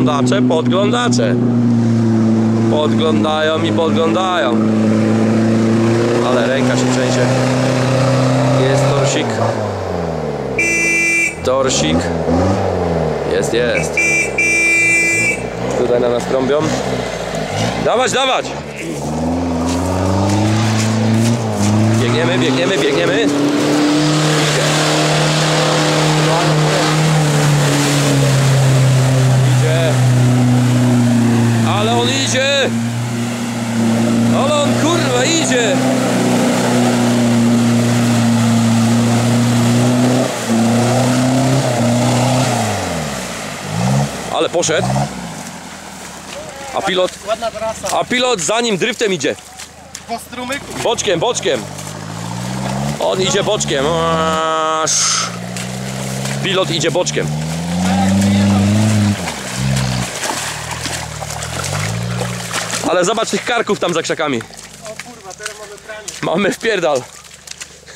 podglądacze, podglądacze. Podglądają i podglądają. Ale ręka się trzęsie. Jest torsik. Torsik. Jest, jest. Tutaj na nas trąbią. Dawać, dawać! Biegniemy, biegniemy, biegniemy. Idzie. Idzie. Ale on idzie! Ale on kurwa idzie! Ale poszedł. A pilot, a pilot za nim driftem idzie. Boczkiem, boczkiem. On idzie boczkiem. Pilot idzie boczkiem. Ale zobacz tych karków tam za krzakami. O kurwa, teraz mamy pranie. Mamy wpierdal.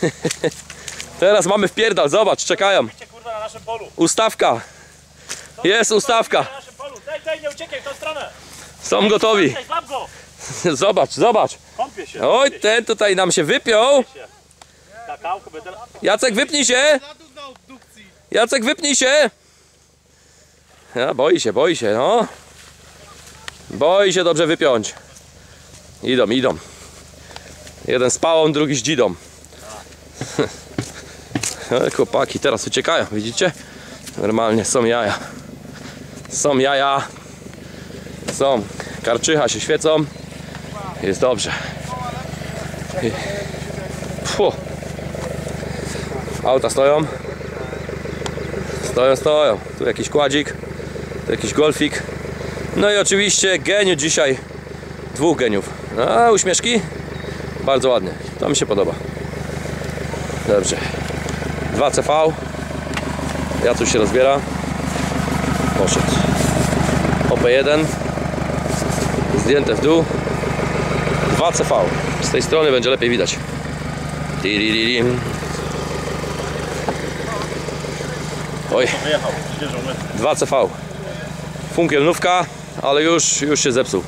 Teraz mamy wpierdal, zobacz, czekają. Ustawka. Jest ustawka. Są gotowi. Zobacz, zobacz. Oj, ten tutaj nam się wypiął. Jacek, wypnij się. Jacek, wypnij się! Ja, boi się, boi się, no. Boi się dobrze wypiąć. Idą, idą. Jeden z pałą, drugi z dzidą. Chłopaki teraz uciekają, widzicie? Normalnie są jaja. Są jaja. Są. Karczycha się świecą. Jest dobrze. Fu. Auta stoją. Stoją, stoją. Tu jakiś kładzik, tu jakiś golfik. No i oczywiście geniu dzisiaj. Dwóch geniów. A uśmieszki? Bardzo ładnie. To mi się podoba. Dobrze. 2CV. Ja tu się rozbiera. Poszedł. OP1. Zdjęte w dół. 2CV. Z tej strony będzie lepiej widać. Oj. Wyjechał. Idzie żołnierz. 2CV. Funkielnówka, ale już, już się zepsuł.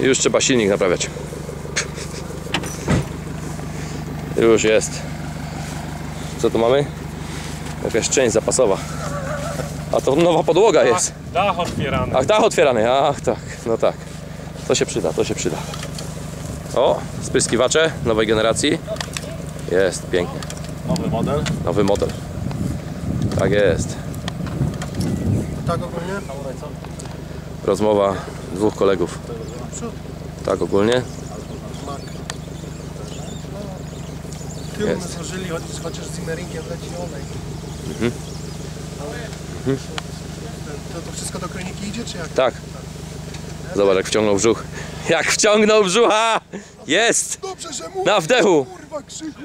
Już trzeba silnik naprawiać. Już jest. Co tu mamy? Jakaś część zapasowa. A to nowa podłoga jest. Dach otwierany. Ach, dach otwierany. Ach, tak. No tak. To się przyda, to się przyda. O, spryskiwacze nowej generacji. Jest, pięknie. Nowy model. Nowy model. Tak jest. Tak ogólnie? Rozmowa dwóch kolegów. Tak ogólnie. Tył Jest. my złożyli, chociaż, z Immeringiem leci olej. Mhm. To, to wszystko do kroniki idzie, czy jak? Tak. Zobacz jak wciągnął brzuch. Jak wciągnął brzucha! Jest! Dobrze, że mu... Na wdechu! Kurwa, krzyku.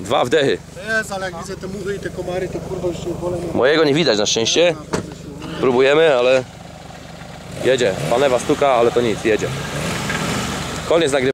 Dwa wdechy. Jest, ale jak widzę te muchy i te komary, to kurwa już się wolę. Mojego nie widać na szczęście. Próbujemy, ale jedzie. Panewa stuka, ale to nic, jedzie. Koniec nagrywania.